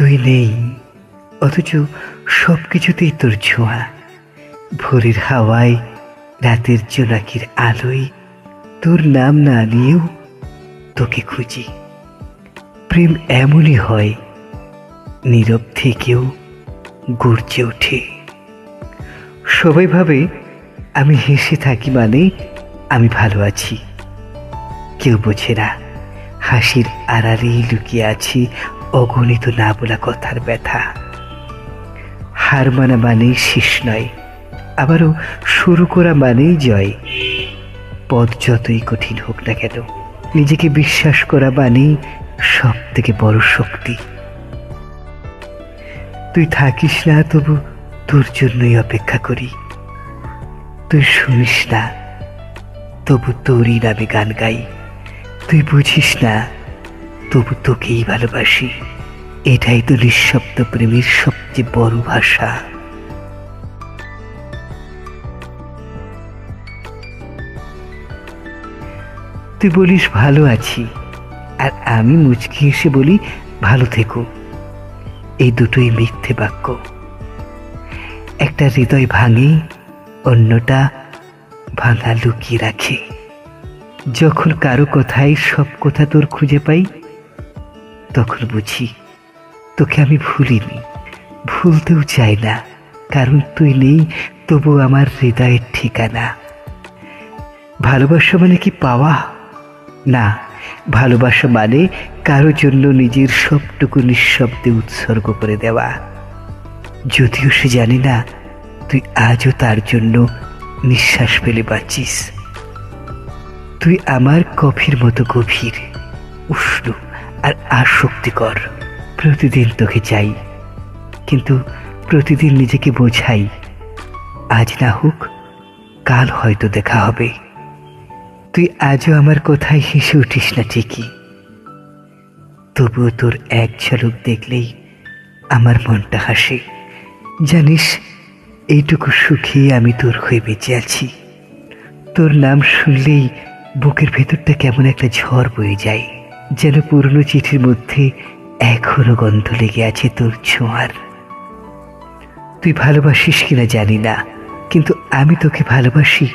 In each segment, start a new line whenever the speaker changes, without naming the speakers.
তুই নেই, অথচ সব কিছুতেই তোর ছোঁয়া। ভোরের হাওয়ায়, রাতের জোনাকির আলোয়, তোর নাম না নিয়েও তোকে খুঁজি। প্রেম এমনই হয়, নীরব থেকেও গর্জে ওঠে। সবাই ভাবে, আমি হেসে থাকি মানে আমি ভালো আছি। কেউ বোঝে না, হাসির আড়ালেই লুকিয়ে আছি অগণিত না বলা কথার ব্যথা। হার মানা মানেই শেষ নয়, আবারও শুরু করা মানেই জয়। পথ যতই কঠিন হোক না কেন, নিজেকে বিশ্বাস করা মানেই সব থেকে বড় শক্তি। তুই থাকিস না, তবু তোর জন্যই অপেক্ষা করি। তুই শুনিস না, তবু তোরই নামে গান গাই। তুই বুঝিস না তবু তোকেই ভালোবাসি। এটাই তো নিঃশব্দ প্রেমের সবচেয়ে বড় ভাষা। তুই বলিস, ভালো আছি। আর আমি মুচকি এসে বলি, ভালো থেকো। এই দুটোই মিথ্যে বাক্য। একটা হৃদয় ভাঙে, অন্যটা ভাঙা লুকিয়ে রাখে। যখন কারও কথায় সব কথা তোর খুঁজে পাই তখন বুঝি, তোকে আমি ভুলিনি। ভুলতেও চাই না, কারণ তুই নেই, তবু আমার হৃদয়ের ঠিকানা। ভালোবাসা মানে কি পাওয়া? না, ভালোবাসা মানে কারও জন্য নিজের সবটুকু নিঃশব্দে উৎসর্গ করে দেওয়া। যদিও সে জানি না, তুই আজও তার জন্য নিঃশ্বাস ফেলে বাঁচিস। তুই আমার কফির মতো গভীর, উষ্ণ। আর আসক্তিকর। প্রতিদিন তোকে চাই, কিন্তু প্রতিদিন নিজেকে বোঝাই। আজ না হোক, কাল হয়তো দেখা হবে। তুই আজও আমার কথায় হেসে উঠিস না ঠিকই। তবুও তোর এক ঝলক দেখলেই আমার মনটা হাসে। জানিস, এইটুকু সুখে আমি তোর হয়ে বেঁচে আছি। তোর নাম শুনলেই বুকের ভেতরটা কেমন একটা ঝড় বয়ে যায়। যেন পুরনো চিঠির মধ্যে এখনও গন্ধ লেগে আছে তোর ছোঁয়ার। তুই ভালোবাসিস কিনা জানি না, কিন্তু আমি তোকে ভালোবাসি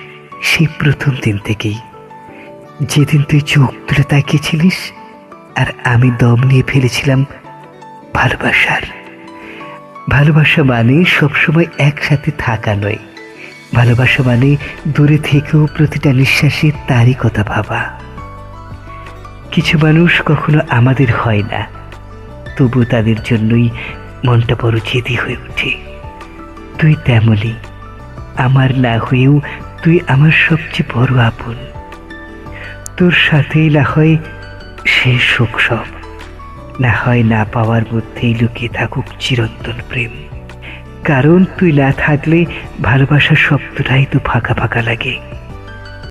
সেই প্রথম দিন থেকেই। যেদিন তুই চোখ তুলে তাকিয়েছিলিস, আর আমি দম নিয়ে ফেলেছিলাম ভালোবাসার। ভালোবাসা মানে সবসময় একসাথে থাকা নয়। ভালোবাসা মানে দূরে থেকেও প্রতিটা নিঃশ্বাসে তারই কথা ভাবা। কিছু মানুষ কখনো আমাদের হয় না। তবু তাদের জন্যই মনটা বড় জেদি হয়ে ওঠে। তুই তেমনই আমার না হয়েও তুই আমার সবচেয়ে বড় আপন। তোর সাথেই না হয় সে সুখ সব। না হয় না পাওয়ার মধ্যেই লুকিয়ে থাকুক চিরন্তন প্রেম। কারণ তুই না থাকলে ভালোবাসার শব্দটাই তো ফাঁকা ফাঁকা লাগে।